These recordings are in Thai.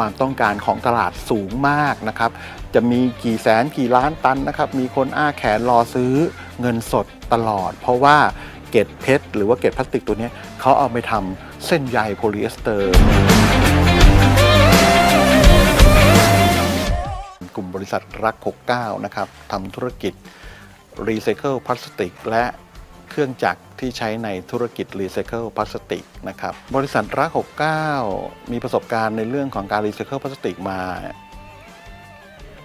ความต้องการของตลาดสูงมากนะครับ จะมีกี่แสนกี่ล้านตันนะครับ มีคนอ้าแขนรอซื้อเงินสดตลอด เพราะว่าเกล็ดเพชรหรือว่าเกล็ดพลาสติกตัวนี้เขาเอาไปทำเส้นใยโพลีเอสเตอร์กลุ่มบริษัทรัก 69 นะครับทำธุรกิจรีไซเคิลพลาสติกและ เครื่องจักรที่ใช้ในธุรกิจรีไซเคิลพลาสติกนะครับบริษัทรัก69 มีประสบการณ์ในเรื่องของการรีไซเคิลพลาสติกมา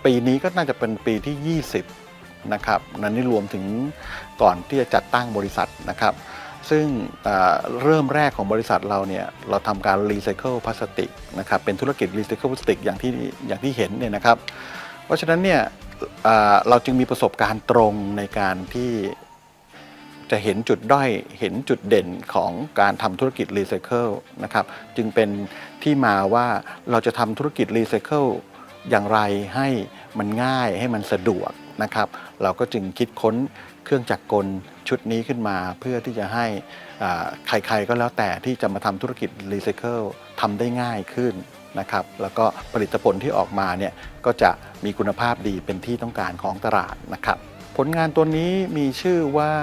ปีนี้ก็น่าจะเป็นปีที่ 20 นะครับนั่นนี่รวมถึงก่อนที่จะจัดตั้งบริษัทนะครับ ซึ่งเเริ่มแรกของบริษัทเราเนี่ยเราทำการรีไซเคิลพลาสติกนะครับเป็นธุรกิจรีไซเคิลพลาสติกอย่างที่อย่างที่เห็นเนี่ยนะครับ เพราะฉะนั้นเนี่ยเเราจึงมีประสบการณ์ตรงในการที่ จะเห็นจุดด้อยเห็นจุดเด่นของการทำธุรกิจรีไซเคิลนะครับจึงเป็นที่มาว่าเราจะทำธุรกิจรีไซเคิลอย่างไรให้มันง่ายให้มันสะดวกนะครับเราก็จึงคิดค้นเครื่องจักรกลชุดนี้ขึ้นมา เพื่อที่จะให้ใครๆก็แล้วแต่ที่จะมาทำธุรกิจรีไซเคิลทำได้ง่ายขึ้นนะครับแล้วก็ผลิตผลที่ออกมาเนี่ยก็จะมีคุณภาพดีเป็นที่ต้องการของตลาดนะครับผลงานตัวนี้มีชื่อว่า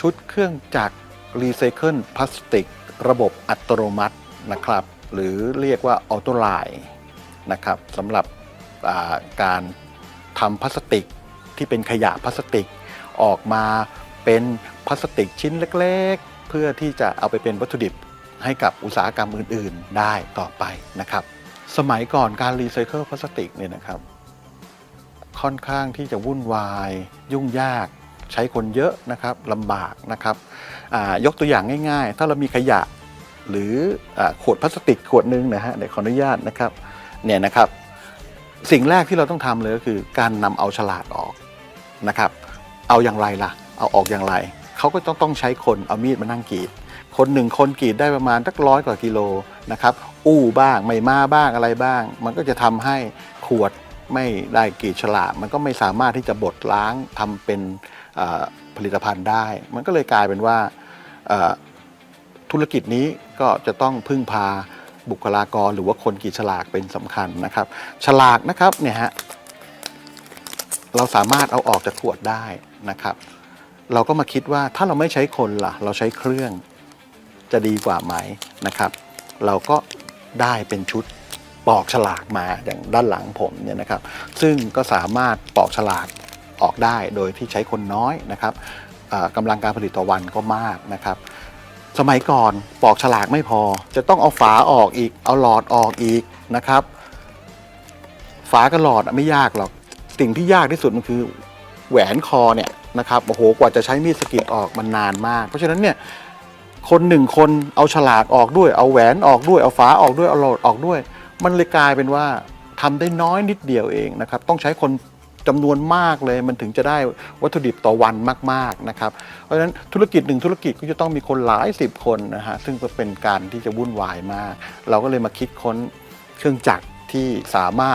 ชุดเครื่องจักรรีไซเคิลพลาสติก ระบบอัตโนมัตินะครับ หรือเรียกว่าออโตไลน์นะครับสำหรับาการทำพลาสติกที่เป็นขยะพลาสติก ออกมาเป็นพลาสติกชิ้นเล็กๆ เพื่อที่จะเอาไปเป็นวัตถุดิบให้กับอุตสาหกรรมอื่นๆ ได้ต่อไปนะครับ สมัยก่อนการรีไซเคิลพลาสติกเนี่ยนะครับ ค่อนข้างที่จะวุ่นวายยุ่งยาก ใช้คนเยอะนะครับลำบากนะครับยกตัวอย่างง่าย ๆ ถ้าเรามีขยะหรืออขวดพลาสติกขวดหนึงนะฮะเดี๋ยวขออนุญาตนะครับเนี่ยนะครับ สิ่งแรกที่เราต้องทำเลยก็คือการนำเอาฉลากออกนะครับ เอาอย่างไรล่ะ เอาออกอย่างไรเขาก็ต้องต้องใช้คนเอามีดมานั่งกรีด คนหนึ่งคนกรีดได้ประมาณสักร้อยกว่ากิโลนะครับอู้บ้างไม่มาบ้างอะไรบ้าง มันก็จะทำให้ขวดไม่ได้กรีดฉลากมันก็ไม่สามารถที่จะบดล้างทำเป็น ผลิตภัณฑ์ได้ มันก็เลยกลายเป็นว่าธุรกิจนี้ก็จะต้องพึ่งพาบุคลากรหรือว่าคนกรีดฉลากเป็นสำคัญนะครับ ฉลากนะครับเนี่ยฮะเราสามารถเอาออกจากขวดได้นะครับ เราก็มาคิดว่าถ้าเราไม่ใช้คนล่ะ เราใช้เครื่องจะดีกว่าไหมนะครับ เราก็ได้เป็นชุดปอกฉลากมาอย่างด้านหลังผมเนี่ยนะครับ ซึ่งก็สามารถปอกฉลาก ออกได้โดยที่ใช้คนน้อยนะครับกำลังการผลิตต่อวันก็มากนะครับ สมัยก่อนปอกฉลากไม่พอ จะต้องเอาฝาออกอีก เอาหลอดออกอีกนะครับ ฝากับหลอดไม่ยากหรอกสิ่งที่ยากที่สุดมันคือแหวนคอเนี่ยนะครับโอ้โหกว่าจะใช้มีดสกิดออกมันนานมาก เพราะฉะนั้นเนี่ยคนหนึ่งคนเอาฉลากออกด้วย เอาแหวนออกด้วย เอาฝาออกด้วยเอาหลอดออกด้วย มันเลยกลายเป็นว่าทำได้น้อยนิดเดียวเองนะครับ ต้องใช้คน จำนวนมากเลยมันถึงจะได้วัตถุดิบต่อวันมากๆนะครับ เพราะฉะนั้นธุรกิจหนึ่งธุรกิจก็จะต้องมีคนหลายสิบคนนะฮะซึ่งเป็นการที่จะวุ่นวายมาก เราก็เลยมาคิดค้นเครื่องจักรที่สามารถ